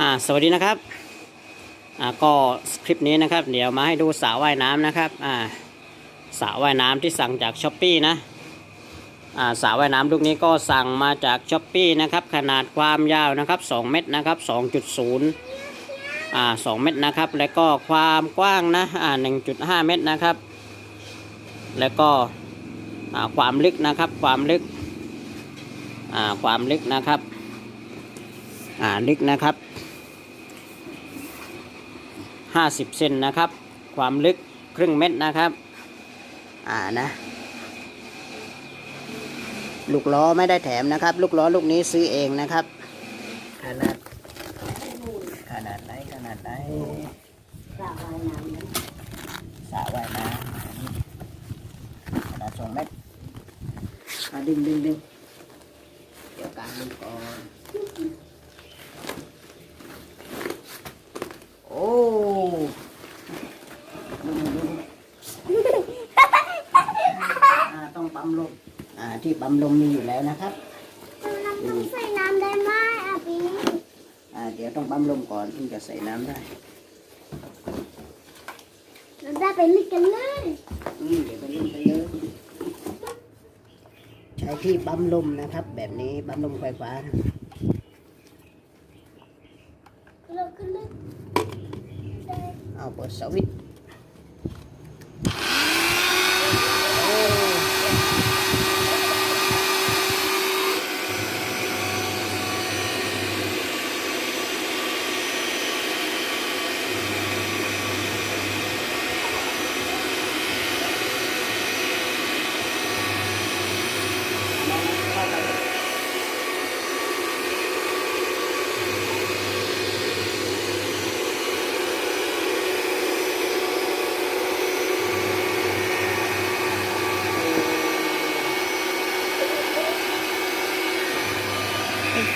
อ่าสวัสดีนะครับอ่าก็คลิปนี้นะครับ เดี๋ยวมาให้ดูสระว่ายน้ำนะครับอ่าสระว่ายน้ำที่สั่งจากช้อปปีนะอ่าสระว่ายน้ำลูกนี้ก็สั่งมาจากช้อปปีนะครับ ขนาดความยาวนะครับ 2 เมตรนะครับ 2.0อ่า2เมตรนะครับ แล้วก็ความกว้างนะอ่า1.5 เมตรนะครับ แล้วก็อ่าความลึกนะครับ ความลึกอ่าความลึกนะครับอ่าลึกนะครับ 50 เซนนะครับ ความลึกครึ่งเม็ดนะครับ อ่านะ ลูกล้อไม่ได้แถมนะครับ ลูกล้อลูกนี้ซื้อเองนะครับ ขนาด ขนาดไหนขนาดไหนสระว่ายน้ำสระว่ายน้ำขนาดสองเมตรอะดึงดึงดึงเดี๋ยวกางดูก่อน โอ้ดูดูอ่า ต้องปั๊มลมอ่าที่ปั๊มลมมีอยู่แล้วนะครับเราต้องใส่น้ำได้ไหมอะพี่อ่าเดี๋ยวต้องปั๊มลมก่อนถึงจะใส่น้ำได้เราได้ไปเลิกกันเลยอืมเดี๋ยวไปเล่นกันเลยใช้ที่ปั๊มลมนะครับ แบบนี้ปั๊มลมไฟฟ้านะเราก็เลิกได้เอาเปิดสวิตช์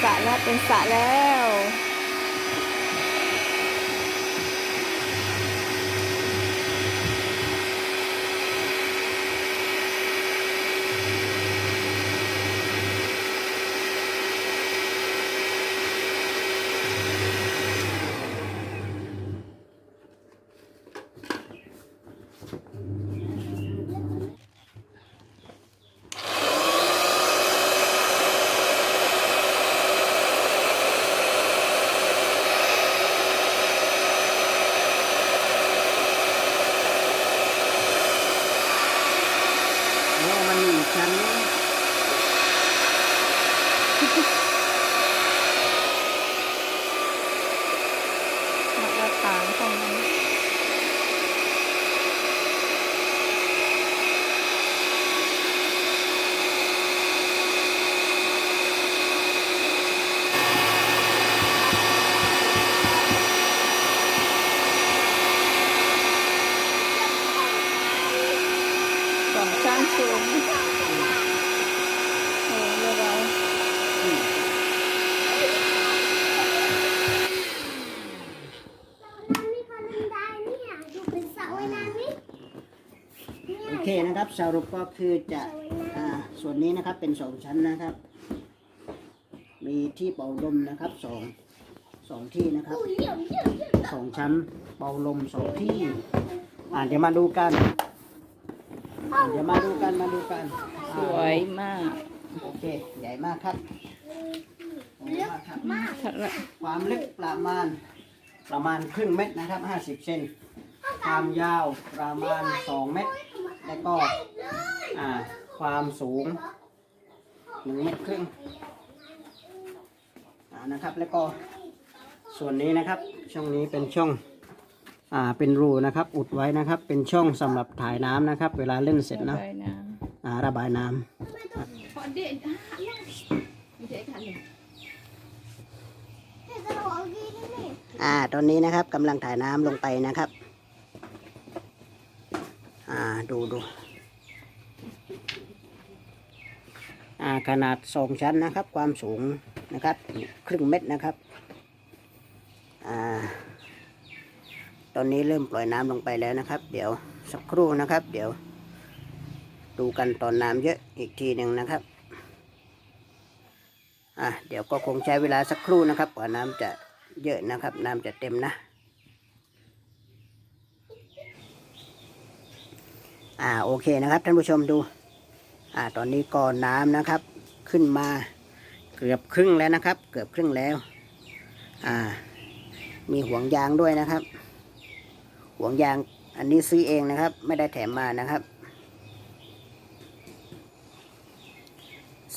ระแล้วเป็นสระแล้ว โอ้มันมีอีกชั้นนึง มาตรฐานของมันสองชั้นสูงโอ้เรียบร้อย อืม น้ำนี่พอเล่นได้เนี่ยดูเป็นสระว่ายน้ำนี่ เนี่ยโอเคนะครับ สรุปก็คือจะสระว่ายน้อ่าส่วนนี้นะครับเป็นสองชั้นนะครับ มีที่เป่าลมนะครับสองสองที่นะคำรับอุ้ยเยี่ยมเยี่ยมเยี่ยมสองชั้นเป่าลมสองที่อ่าเดี๋ยวมาดูกันอ่าเดี๋ยวมาดูกันมาดูกัน สวยมาก โอเค ใหญ่มากครับใหญ่มากครับมากถ้าละความลึกประมาณประมาณครึ่งเมตรนะครับ50เซนความยาวประมาณ2เมตร แล้วก็อ่าความสูง1เมตรครึ่งอ่านะครับ แล้วก็ส่วนนี้นะครับ ช่องนี้เป็นช่องอ่าเป็นรูนะครับ อุดไว้นะครับ เป็นช่องสำหรับถ่ายน้ำนะครับ เวลาเล่นเสร็จระนะบายน้อ่าระบายน้ำำพอเด็ดไม่ใช่ค่ะเลยเดี๋ยวจะเอาดีได้ไหมอ่าตอนนี้นะครับกำลังถ่ายน้ำลงไปนะครับอ่า ดูดูขนาดสองชั้นนะครับ ความสูงนะครับ ครึ่งเม็ดนะครับอตอนนี้เริ่มปล่อยน้ำลงไปแล้วนะครับ เดี๋ยวสักครู่นะครับ เดี๋ยวดูกันตอนน้ำเยอะอีกทีหนึ่งนะครับอะเดี๋ยวก็คงใช้เวลาสักครู่นะครับกว่าน้ำจะเยอะนะครับ น้ำจะเต็มนะ อ่าโอเคนะครับท่านผู้ชมดูอ่าตอนนี้ก็น้ำนะครับ ขึ้นมาเกือบครึ่งแล้วนะครับ เกือบครึ่งแล้วอ่ามีห่วงยางด้วยนะครับ ห่วงยางอันนี้ซื้อเองนะครับ ไม่ได้แถมมานะครับ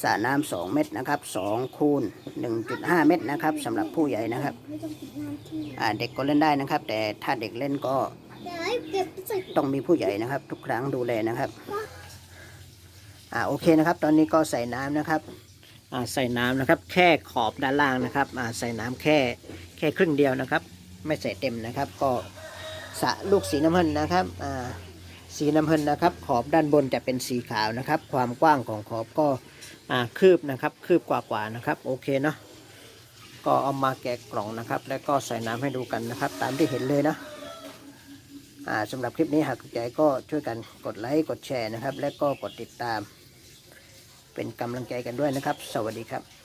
สระน้ำสองเม็ดนะครับสองคูณหนึ่งจุดห้าเม็ดนะครับสำหรับผู้ใหญ่นะครับอ่าเด็กก็เล่นได้นะครับ แต่ถ้าเด็กเล่นก็ ต้องมีผู้ใหญ่นะครับ ทุกครั้งดูแลนะครับอ่าโอเคนะครับ ตอนนี้ก็ใส่น้ำนะครับอ่าใส่น้ำนะครับ แค่ขอบด้านล่างนะครับอ่าใส่น้ำแค่แค่ครึ่งเดียวนะครับ ไม่ใส่เต็มนะครับ ก็สะลูกสีน้ำเงินนะครับอ่าสีน้ำเงินนะครับ ขอบด้านบนจะเป็นสีขาวนะครับ ความกว้างของขอบก็อ่าคืบนะครับคืบกว่าๆนะครับ โอเคเนาะก็เอามาแกะกล่องนะครับ แล้วก็ใส่น้ำให้ดูกันนะครับ ตามที่เห็นเลยนะ สำหรับคลิปนี้หากถูกใจก็ช่วยกันกดไลค์กดแชร์นะครับ และก็กดติดตาม เป็นกำลังใจกันด้วยนะครับ สวัสดีครับ